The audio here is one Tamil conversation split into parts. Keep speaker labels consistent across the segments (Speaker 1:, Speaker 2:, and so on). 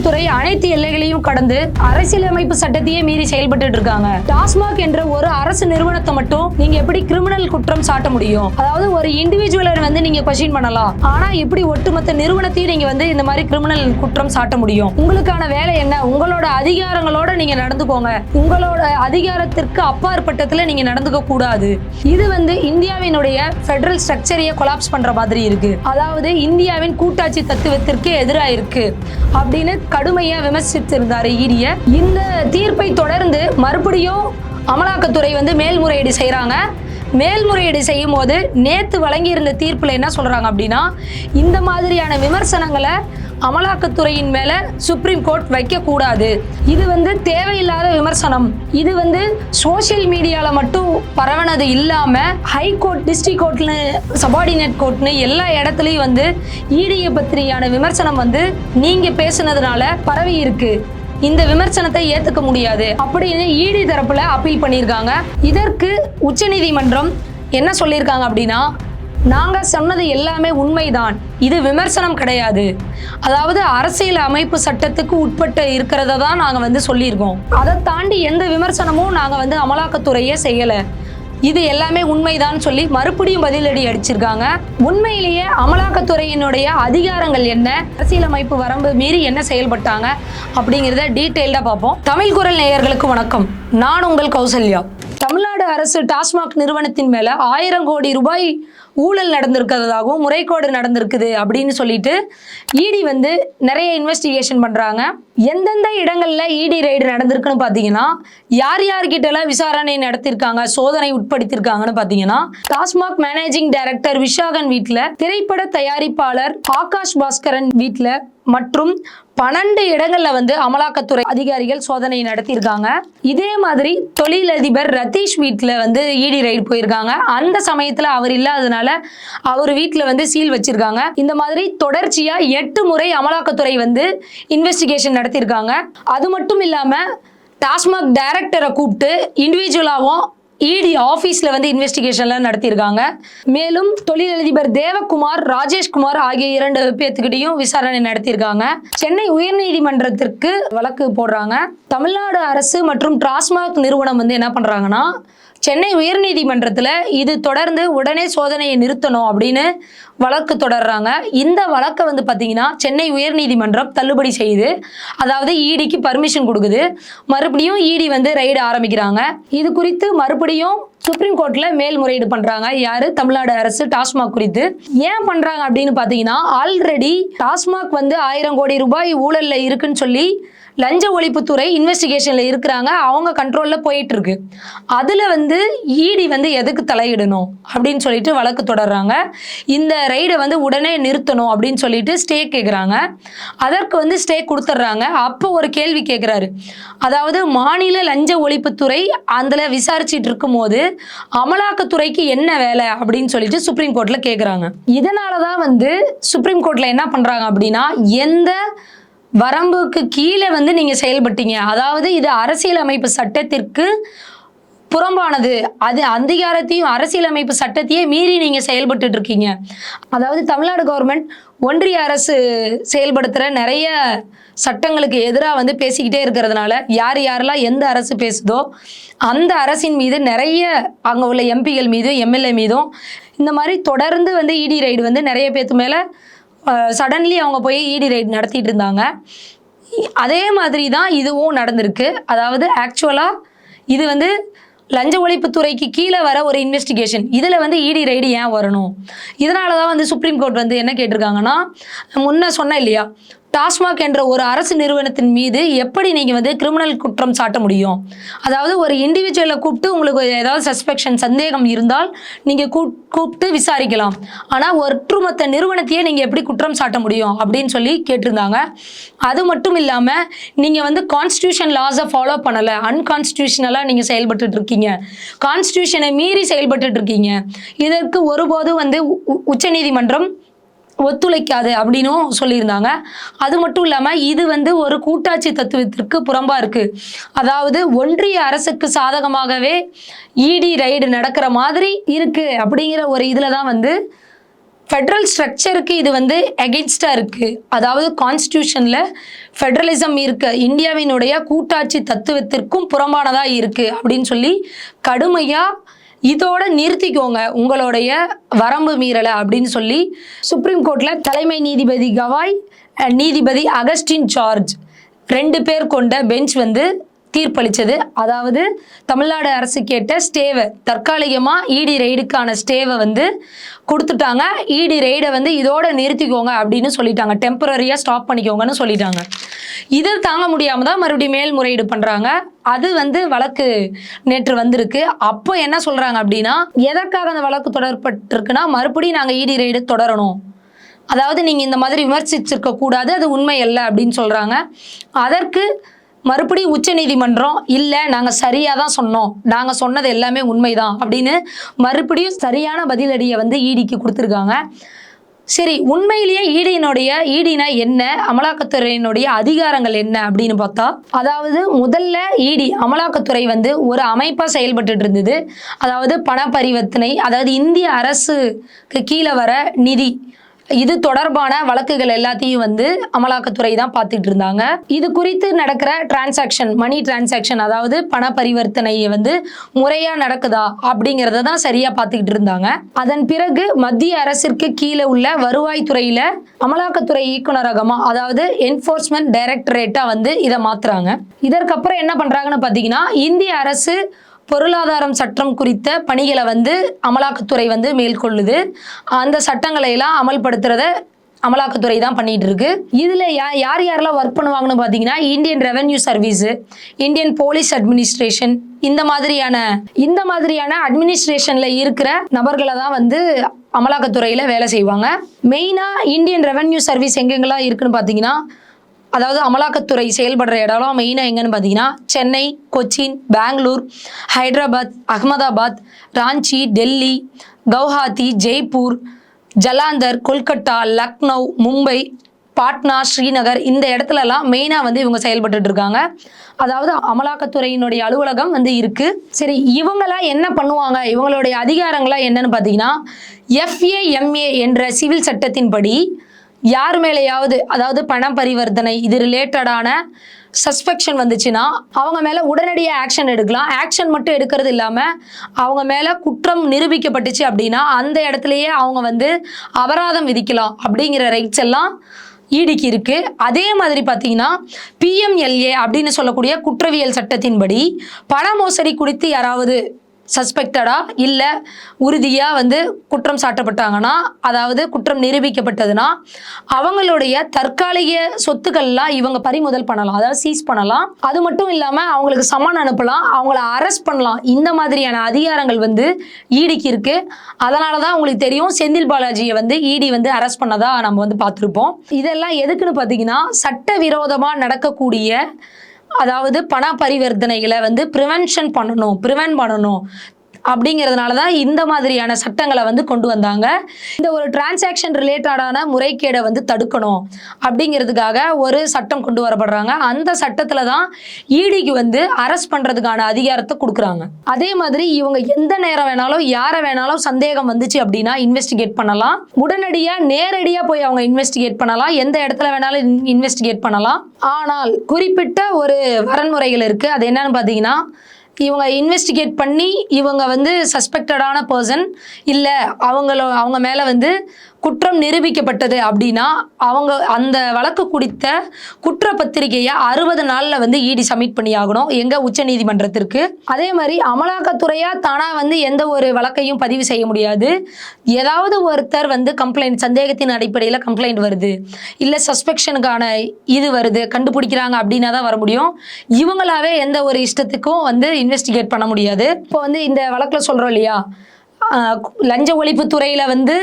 Speaker 1: காவல்துறை அனைத்து எல்லைகளையும் கடந்து அரசியலமைப்பு சட்டத்தையே மீறி செயல்பட்டு இருக்காங்க. டாஸ்மாக் என்ற ஒரு அரசு நிறுவனத்தை மட்டும் நீங்க எப்படி கிரிமினல் குற்றம் சாட்ட முடியும்? அதாவது ஒரு இண்டிவிஜுவலை வந்து நீங்க கொஸ்டின் பண்ணலாம். ஆனா எப்படி ஒட்டுமொத்த நிறுவனத்தையும் நீங்க வந்து இந்த மாதிரி கிரிமினல் குற்றம் சாட்ட முடியும்? உங்களுக்கான வேலை என்ன? உங்களோட அதிகாரங்களோட நீங்க நடந்துக்கோங்க. உங்களோட அதிகாரத்திற்கு அப்பாற்பட்டத்துல நீங்க நடந்துக்க கூடாது. இது வந்து இந்தியாவினுடைய ஃபெடரல் ஸ்ட்ரக்சரையே கொலாப்ஸ் பண்ற மாதிரி இருக்கு. அதாவது இந்தியாவின் கூட்டாட்சி தத்துவத்திற்கு எதிராக இருக்கு. அப்படின்னு கடுமையா விமர்சித்திருந்தாரு ஈடிய இந்த தீர்ப்பை தொடர்ந்து மறுபடியும் அமலாக்கத்துறை வந்து மேல்முறையீடு செய்கிறாங்க மேல்முறையீடு செய்யும் போது நேற்று வழங்கியிருந்த தீர்ப்பில் என்ன சொல்கிறாங்க அப்படின்னா இந்த மாதிரியான விமர்சனங்களை அமலாக்கத்துறையின் மேல சுப்ரீம் கோர்ட் வைக்க கூடாது இது வந்து தேவையில்லாத விமர்சனம். இது வந்து சோஷியல் மீடியால மட்டும் பரவனது இல்லாம ஹை கோர்ட் கோர்ட்னு சபார்டினேட் கோர்ட்னு எல்லா இடத்துலயும் வந்து ஈடிய பத்திரியான விமர்சனம் வந்து நீங்க பேசுனதுனால பரவி இருக்கு. இந்த விமர்சனத்தை ஏத்துக்க முடியாது. அப்படின்னு ஈடி தரப்புல அப்பீல் பண்ணியிருக்காங்க இதற்கு உச்சநீதிமன்றம் என்ன சொல்லியிருக்காங்க அப்படின்னா நாங்க சொன்னது எல்லாமே உண்மைதான். இது விமர்சனம் கிடையாது. அதாவது அரசியல் அமைப்பு சட்டத்துக்கு உட்பட்டு இருக்கிறத தான் நாங்க வந்து சொல்லியிருக்கோம். அதை தாண்டி எந்த விமர்சனமும் நாங்க வந்து அமலாக்கத்துறையே செய்யல. இது எல்லாமே உண்மைதான் சொல்லி மறுபடியும் பதிலடி அடிச்சிருக்காங்க. உண்மையிலேயே அமலாக்கத்துறையினுடைய அதிகாரங்கள் என்ன அரசியலமைப்பு வரம்பு மீறி என்ன செயல்பட்டாங்க அப்படிங்கிறத டீட்டெயில்டாக பார்ப்போம். தமிழ் குரல் நேயர்களுக்கு வணக்கம். நான் உங்கள் கௌசல்யா. தமிழ்நாடு அரசு டாஸ்மாக் நிறுவனத்தின் மேல ஆயிரம் கோடி ரூபாய் ஊழல் நடந்திருக்கிறதாகவும் முறைகேடு நடந்திருக்குது அப்படின்னு சொல்லிட்டு இடி வந்து நிறைய இன்வெஸ்டிகேஷன் பண்ணுறாங்க எந்தெந்த இடங்களில் இடி ரைடு நடந்திருக்குன்னு பார்த்தீங்கன்னா யார் யார்கிட்டலாம் விசாரணை நடத்திருக்காங்க சோதனை உட்படுத்தியிருக்காங்கன்னு பார்த்தீங்கன்னா டாஸ்மாக் மேனேஜிங் டைரக்டர் விஷாகன் வீட்டில் திரைப்பட தயாரிப்பாளர் ஆகாஷ் பாஸ்கரன் வீட்டில் மற்றும் பன்னெண்டு இடங்களில் வந்து அமலாக்கத்துறை அதிகாரிகள் சோதனை நடத்தியிருக்காங்க. இதே மாதிரி தொழிலதிபர் ரதீஷ் வீட்டில் வந்து இடி ரைடு போயிருக்காங்க. அந்த சமயத்தில் அவர் இல்லாதனால அவர் வீட்டில் வந்து சீல் வச்சிருக்காங்க. இந்த மாதிரி தொடர்ச்சியாக எட்டு முறை அமலாக்கத்துறை வந்து இன்வெஸ்டிகேஷன் நடத்தியிருக்காங்க. அது மட்டும் இல்லாமல் டாஸ்மாக் டைரக்டரை கூப்பிட்டு இண்டிவிஜுவலாகவும் இடி ஆஃபீஸில் வந்து இன்வெஸ்டிகேஷன்லாம் நடத்தியிருக்காங்க. மேலும் தொழிலதிபர் தேவகுமார் ராஜேஷ்குமார் ஆகிய இரண்டு பேர்த்துக்கிட்டையும் விசாரணை நடத்தியிருக்காங்க. சென்னை உயர்நீதிமன்றத்திற்கு வழக்கு போடுறாங்க. தமிழ்நாடு அரசு மற்றும் டாஸ்மாக் நிறுவனம் வந்து என்ன பண்ணுறாங்கன்னா சென்னை உயர்நீதிமன்றத்தில் இது தொடர்ந்து உடனே சோதனையை நிறுத்தணும் அப்படின்னு வழக்கு தொடர்றாங்க. இந்த வழக்கை வந்து பார்த்தீங்கன்னா சென்னை உயர்நீதிமன்றம் தள்ளுபடி செய்யுது அதாவது ஈடிக்கு பர்மிஷன் கொடுக்குது. மறுபடியும் இடி வந்து ரைடு ஆரம்பிக்கிறாங்க. இது குறித்து மறுபடியும் சுப்ரீம் கோர்ட்ல மேல்முறையீடு பண்றாங்க. யாரு? தமிழ்நாடு அரசு டாஸ்மாக் குறித்து. ஏன் பண்றாங்க அப்படின்னு பாத்தீங்கன்னா ஆல்ரெடி டாஸ்மாக் வந்து ஆயிரம் கோடி ரூபாய் ஊழல்ல இருக்குன்னு சொல்லி லஞ்ச ஒழிப்புத்துறை இன்வெஸ்டிகேஷனில் இருக்கிறாங்க. அவங்க கண்ட்ரோலில் போயிட்டுருக்கு. அதில் வந்து ஈடி வந்து எதுக்கு தலையிடணும்? அப்படின்னு சொல்லிட்டு வழக்கு தொடர்றாங்க. இந்த ரைடை வந்து உடனே நிறுத்தணும் அப்படின்னு சொல்லிட்டு ஸ்டே கேட்குறாங்க அதற்கு வந்து ஸ்டே கொடுத்துட்றாங்க. அப்போ ஒரு கேள்வி கேட்குறாரு அதாவது மாநில லஞ்ச ஒழிப்புத்துறை அதில் விசாரிச்சிட்டு இருக்கும்போது அமலாக்கத்துறைக்கு என்ன வேலை அப்படின்னு சொல்லிட்டு சுப்ரீம் கோர்ட்டில் கேட்குறாங்க இதனால தான் வந்து சுப்ரீம் கோர்ட்டில் என்ன பண்ணுறாங்க அப்படின்னா எந்த வரம்புக்கு கீழே வந்து நீங்கள் செயல்பட்டீங்க. அதாவது இது அரசியலமைப்பு சட்டத்திற்கு புறம்பானது. அது அதிகாரத்தையும் அரசியலமைப்பு சட்டத்தையே மீறி நீங்கள் செயல்பட்டு இருக்கீங்க. அதாவது தமிழ்நாடு கவர்மெண்ட் ஒன்றிய அரசு செயல்படுத்துகிற நிறைய சட்டங்களுக்கு எதிராக வந்து பேசிக்கிட்டே இருக்கிறதுனால யார் யாரெல்லாம் எந்த அரசு பேசுதோ அந்த அரசின் மீது நிறைய அங்கே உள்ள எம்பிகள் மீதும் எம்எல்ஏ மீதும் இந்த மாதிரி தொடர்ந்து வந்து இடி ரைடு வந்து நிறைய பேத்து மேலே சடன்லி அவங்க போய் இடி ரைட் நடத்திட்டு இருந்தாங்க அதே மாதிரி தான் இதுவும் நடந்திருக்கு. அதாவது ஆக்சுவலாக இது வந்து லஞ்ச ஒழிப்புத்துறைக்கு கீழே வர ஒரு இன்வெஸ்டிகேஷன் இதில் வந்து இடி ரைடு ஏன் வரணும்? இதனால தான் வந்து சுப்ரீம் கோர்ட் வந்து என்ன கேட்டிருக்காங்கன்னா முன்ன சொன்னேன் இல்லையா? டாஸ்மாக் என்ற ஒரு அரசு நிறுவனத்தின் மீது எப்படி நீங்கள் வந்து கிரிமினல் குற்றம் சாட்ட முடியும்? அதாவது ஒரு இண்டிவிஜுவலை கூப்பிட்டு உங்களுக்கு ஏதாவது சஸ்பெக்ஷன் சந்தேகம் இருந்தால் நீங்கள் கூப்பிட்டு விசாரிக்கலாம். ஆனால் ஒற்றுமொத்த நிறுவனத்தையே நீங்கள் எப்படி குற்றம் சாட்ட முடியும் அப்படின்னு சொல்லி கேட்டிருந்தாங்க. அது மட்டும் இல்லாமல் நீங்கள் வந்து கான்ஸ்டியூஷன் லாஸை ஃபாலோ பண்ணலை. அன்கான்ஸ்டியூஷனலாக நீங்கள் செயல்பட்டுட்டு இருக்கீங்க. கான்ஸ்டியூஷனை மீறி செயல்பட்டுட்டு இருக்கீங்க. இதற்கு ஒருபோதும் வந்து உ- உ- உச்சநீதிமன்றம் ஒத்துழைக்காது அப்படின்னும் சொல்லியிருந்தாங்க. அது மட்டும் இல்லாமல் இது வந்து ஒரு கூட்டாட்சி தத்துவத்திற்கு புறம்பாக இருக்குது அதாவது ஒன்றிய அரசுக்கு சாதகமாகவே இடி ரைடு நடக்கிற மாதிரி இருக்குது அப்படிங்கிற ஒரு இதில் தான் வந்து ஃபெட்ரல் ஸ்ட்ரக்சருக்கு இது வந்து எகென்ஸ்டாக இருக்குது அதாவது கான்ஸ்டியூஷனில் ஃபெட்ரலிசம் இருக்க. இந்தியாவினுடைய கூட்டாட்சி தத்துவத்திற்கும் புறம்பானதாக இருக்குது அப்படின்னு சொல்லி கடுமையாக இதோட நிறுத்திக்கோங்க உங்களுடைய வரம்பு மீறலை அப்படின்னு சொல்லி சுப்ரீம் கோர்ட்டில் தலைமை நீதிபதி கவாய் நீதிபதி அகஸ்டின் ஜார்ஜ் ரெண்டு பேர் கொண்ட பெஞ்ச் வந்து தீர்ப்பளித்தது அதாவது தமிழ்நாடு அரசு கேட்ட ஸ்டேவை தற்காலிகமாக இடி ரெய்டுக்கான ஸ்டேவை வந்து கொடுத்துட்டாங்க. இடி ரெய்டை வந்து இதோட நிறுத்திக்கோங்க அப்படின்னு சொல்லிட்டாங்க. டெம்பரரியாக ஸ்டாப் பண்ணிக்கோங்கன்னு சொல்லிட்டாங்க. இதை தாங்க முடியாமல் தான் மறுபடியும் மேல்முறையீடு பண்ணுறாங்க அது வந்து வழக்கு நேற்று வந்திருக்கு. அப்போ என்ன சொல்கிறாங்க அப்படின்னா எதற்காக அந்த வழக்கு தொடரப்பட்டிருக்குன்னா மறுபடியும் நாங்கள் இடி ரெய்டு தொடரணும். அதாவது நீங்கள் இந்த மாதிரி விமர்சிச்சிருக்க கூடாது அது உண்மை அல்ல அப்படின்னு சொல்கிறாங்க அதற்கு மறுபடியும் உச்சநீதிமன்றம் இல்லை நாங்கள் சரியாக தான் சொன்னோம். நாங்கள் சொன்னது எல்லாமே உண்மைதான். அப்படின்னு மறுபடியும் சரியான பதிலடியை வந்து ஈடிக்கு கொடுத்துருக்காங்க. சரி உண்மையிலேயே ஈடியினுடைய ஈடினா என்ன? அமலாக்கத்துறையினுடைய அதிகாரங்கள் என்ன அப்படின்னு பார்த்தா அதாவது முதல்ல ஈடி அமலாக்கத்துறை வந்து ஒரு அமைப்பாக செயல்பட்டுட்டு இருந்தது. அதாவது பண பரிவர்த்தனை அதாவது இந்திய அரசுக்கு கீழே வர நிதி இது தொடர்பான வழக்குகள் எல்லாத்தையும் வந்து அமலாக்கத்துறை தான் பார்த்துட்டு இருந்தாங்க. இது குறித்து நடக்கிற டிரான்சாக்ஷன் மணி டிரான்சாக்ஷன் அதாவது பண பரிவர்த்தனையை வந்து முறையா நடக்குதா அப்படிங்கிறத தான் சரியா பார்த்துக்கிட்டு இருந்தாங்க. அதன் பிறகு மத்திய அரசிற்கு கீழே உள்ள வருவாய்த்துறையில அமலாக்கத்துறை இயக்குனரகமா அதாவது என்ஃபோர்ஸ்மெண்ட் டைரக்டரேட்டா வந்து இதை மாத்துறாங்க. இதற்கப்புறம் என்ன பண்றாங்கன்னு பார்த்தீங்கன்னா இந்திய அரசு பொருளாதாரம் சட்டம் குறித்த பணிகளை வந்து அமலாக்கத்துறை வந்து மேற்கொள்ளுது. அந்த சட்டங்களை எல்லாம் அமல்படுத்துறத அமலாக்கத்துறை தான் பண்ணிட்டு இருக்கு. இதுல யா யார் யாரெல்லாம் ஒர்க் பண்ணுவாங்கன்னு பார்த்தீங்கன்னா Indian revenue service Indian police administration இந்த மாதிரியான இந்த மாதிரியான அட்மினிஸ்ட்ரேஷன்ல இருக்கிற நபர்களை தான் வந்து அமலாக்கத்துறையில வேலை செய்வாங்க. மெயினா இந்தியன் ரெவென்யூ சர்வீஸ் எங்கெங்கெல்லாம் இருக்குன்னு பார்த்தீங்கன்னா அதாவது அமலாக்கத்துறை செயல்படுற இடம்லாம் மெயினாக எங்கன்னு பார்த்தீங்கன்னா சென்னை கொச்சின் பெங்களூர் ஹைதராபாத் அகமதாபாத் ராஞ்சி டெல்லி கவுஹாத்தி ஜெய்ப்பூர் ஜலாந்தர் கொல்கட்டா லக்னோ மும்பை பாட்னா ஸ்ரீநகர் இந்த இடத்துலலாம் மெயினாக வந்து இவங்க செயல்பட்டுட்டு இருக்காங்க. அதாவது அமலாக்கத்துறையினுடைய அலுவலகம் வந்து இருக்குது சரி இவங்களாம் என்ன பண்ணுவாங்க? இவங்களுடைய அதிகாரங்களாம் என்னன்னு பார்த்தீங்கன்னா எஃப்ஏஎம்ஏ என்ற சிவில் சட்டத்தின்படி யார் மேலேயாவது அதாவது பண பரிவர்த்தனை இது ரிலேட்டடான சஸ்பெக்ஷன் வந்துச்சுன்னா அவங்க மேலே உடனடியாக ஆக்ஷன் எடுக்கலாம். ஆக்ஷன் மட்டும் எடுக்கிறது இல்லாமல் அவங்க மேலே குற்றம் நிரூபிக்கப்பட்டுச்சு அப்படின்னா அந்த இடத்துலையே அவங்க வந்து அபராதம் விதிக்கலாம் அப்படிங்கிற ரைட்ஸ் எல்லாம் ஈடிக்கு இருக்கு. அதே மாதிரி பார்த்தீங்கன்னா பிஎம்எல்ஏ அப்படின்னு சொல்லக்கூடிய குற்றவியல் சட்டத்தின்படி பண மோசடி குறித்து யாராவது சஸ்பெக்டடா இல்லை உறுதியாக வந்து குற்றம் சாட்டப்பட்டாங்கன்னா அதாவது குற்றம் நிரூபிக்கப்பட்டதுன்னா அவங்களுடைய தற்காலிக சொத்துக்கள்லாம் இவங்க பறிமுதல் பண்ணலாம். அதாவது சீஸ் பண்ணலாம். அது மட்டும் இல்லாமல் அவங்களுக்கு சம்மன் அனுப்பலாம். அவங்கள அரெஸ்ட் பண்ணலாம். இந்த மாதிரியான அதிகாரங்கள் வந்து ஈடிக்கு இருக்கு. அதனால தான் உங்களுக்கு தெரியும் செந்தில் பாலாஜியை வந்து ஈடி வந்து அரெஸ்ட் பண்ணதா நம்ம வந்து பார்த்துருப்போம். இதெல்லாம் எதுக்குன்னு பார்த்தீங்கன்னா சட்டவிரோதமாக நடக்கக்கூடிய அதாவது பண பரிவர்த்தனைகளை வந்து ப்ரிவென்ஷன் பண்ணணும் ப்ரிவென்ட் பண்ணணும். அப்படிங்கிறதுனால தான் இந்த மாதிரியான சட்டங்களை வந்து கொண்டு வந்தாங்க. இந்த ஒரு டிரான்சாக்ஷன் ரிலேட்டடான முறைகேடை வந்து தடுக்கணும் அப்படிங்கிறதுக்காக ஒரு சட்டம் கொண்டு வரப்படுறாங்க. அந்த சட்டத்தில் தான் ஈடிக்கு வந்து அரெஸ்ட் பண்ணுறதுக்கான அதிகாரத்தை கொடுக்குறாங்க. அதே மாதிரி இவங்க எந்த நேரம் வேணாலும் யாரை வேணாலும் சந்தேகம் வந்துச்சு அப்படின்னா இன்வெஸ்டிகேட் பண்ணலாம். உடனடியாக நேரடியாக போய் அவங்க இன்வெஸ்டிகேட் பண்ணலாம். எந்த இடத்துல வேணாலும் இன்வெஸ்டிகேட் பண்ணலாம். ஆனால் குறிப்பிட்ட ஒரு வரன்முறைகள் இருக்குது அது என்னன்னு பார்த்தீங்கன்னா இவங்க இன்வெஸ்டிகேட் பண்ணி இவங்க வந்து சஸ்பெக்டடான பர்சன் இல்லை அவங்கள அவங்க மேலே வந்து குற்றம் நிரூபிக்கப்பட்டது அப்படின்னா அவங்க அந்த வழக்கு குறித்த குற்றப்பத்திரிகையை அறுபது நாளில் வந்து இடி சப்மிட் பண்ணி ஆகணும் எங்கள் உச்சநீதிமன்றத்திற்கு அதே மாதிரி அமலாக்கத்துறையாக தானாக வந்து எந்த ஒரு வழக்கையும் பதிவு செய்ய முடியாது. ஏதாவது ஒருத்தர் வந்து கம்ப்ளைண்ட் சந்தேகத்தின் அடிப்படையில் கம்ப்ளைண்ட் வருது இல்லை சஸ்பெக்ஷனுக்கான இது வருது கண்டுபிடிக்கிறாங்க அப்படின்னா தான் வர முடியும். இவங்களாவே எந்த ஒரு இஷ்டத்துக்கும் வந்து இன்வெஸ்டிகேட் பண்ண முடியாது. இப்போ வந்து இந்த வழக்கில் சொல்கிறோம் இல்லையா? லஞ்ச ஒழிப்பு துறையில் வந்து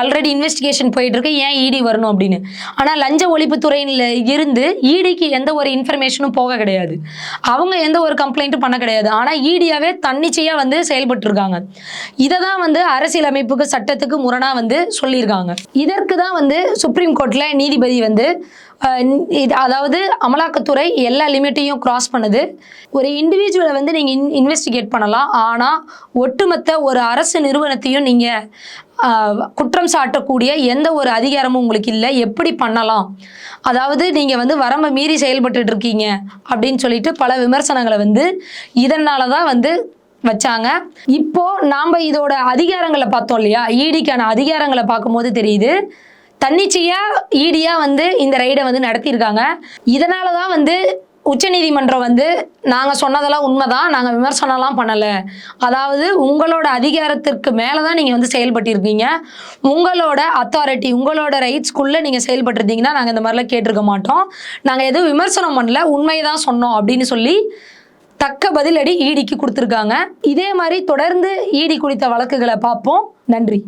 Speaker 1: ஆல்ரெடி இன்வெஸ்டிகேஷன் போயிட்டு இருக்கு ஏன் இடி வரணும் அப்படின்னு. ஆனால் லஞ்ச ஒழிப்பு இருந்து இடிக்கு எந்த ஒரு இன்ஃபர்மேஷனும் போக கிடையாது. அவங்க எந்த ஒரு கம்ப்ளைண்ட்டும் பண்ண கிடையாது. ஆனால் இடியாவே தன்னிச்சையாக வந்து செயல்பட்டு இருக்காங்க இதை தான் வந்து அரசியலமைப்புக்கு சட்டத்துக்கு முரணாக வந்து சொல்லியிருக்காங்க. இதற்கு தான் வந்து சுப்ரீம் கோர்ட்டில் நீதிபதி வந்து இது அதாவது அமலாக்கத்துறை எல்லா லிமிட்டையும் கிராஸ் பண்ணுது. ஒரு இண்டிவிஜுவலை வந்து நீங்கள் இன் இன்வெஸ்டிகேட் பண்ணலாம். ஆனால் ஒட்டுமொத்த ஒரு அரசு நிறுவனத்தையும் நீங்கள் குற்றம் சாட்டக்கூடிய எந்த ஒரு அதிகாரமும் உங்களுக்கு இல்லை. எப்படி பண்ணலாம்? அதாவது நீங்கள் வந்து வரம்பை மீறி செயல்பட்டு இருக்கீங்க அப்படின்னு சொல்லிட்டு பல விமர்சனங்களை வந்து இதனால தான் வந்து வச்சாங்க. இப்போ நாம் இதோட அதிகாரங்களை பார்த்தோம் இல்லையா? ஈடிக்கான அதிகாரங்களை பார்க்கும்போது தெரியுது. தன்னிச்சையாக ஈடியாக வந்து இந்த ரைடை வந்து நடத்தியிருக்காங்க. இதனால தான் வந்து உச்சநீதிமன்றம் வந்து நாங்கள் சொன்னதெல்லாம் உண்மைதான் நாங்கள் விமர்சனம்லாம் பண்ணலை. அதாவது உங்களோட அதிகாரத்திற்கு மேலே தான் நீங்கள் வந்து செயல்பட்டிருக்கீங்க. உங்களோட அத்தாரிட்டி உங்களோட ரைட்ஸ்க்குள்ளே நீங்கள் செயல்பட்டிருந்தீங்கன்னா நாங்கள் இந்த மாதிரிலாம் கேட்டிருக்க மாட்டோம். நாங்கள் எதுவும் விமர்சனம் பண்ணல உண்மையை தான் சொன்னோம் அப்படின்னு சொல்லி தக்க பதிலடி ஈடிக்கு கொடுத்துருக்காங்க. இதே மாதிரி தொடர்ந்து ஈடி குறித்த வழக்குகளை பார்ப்போம். நன்றி.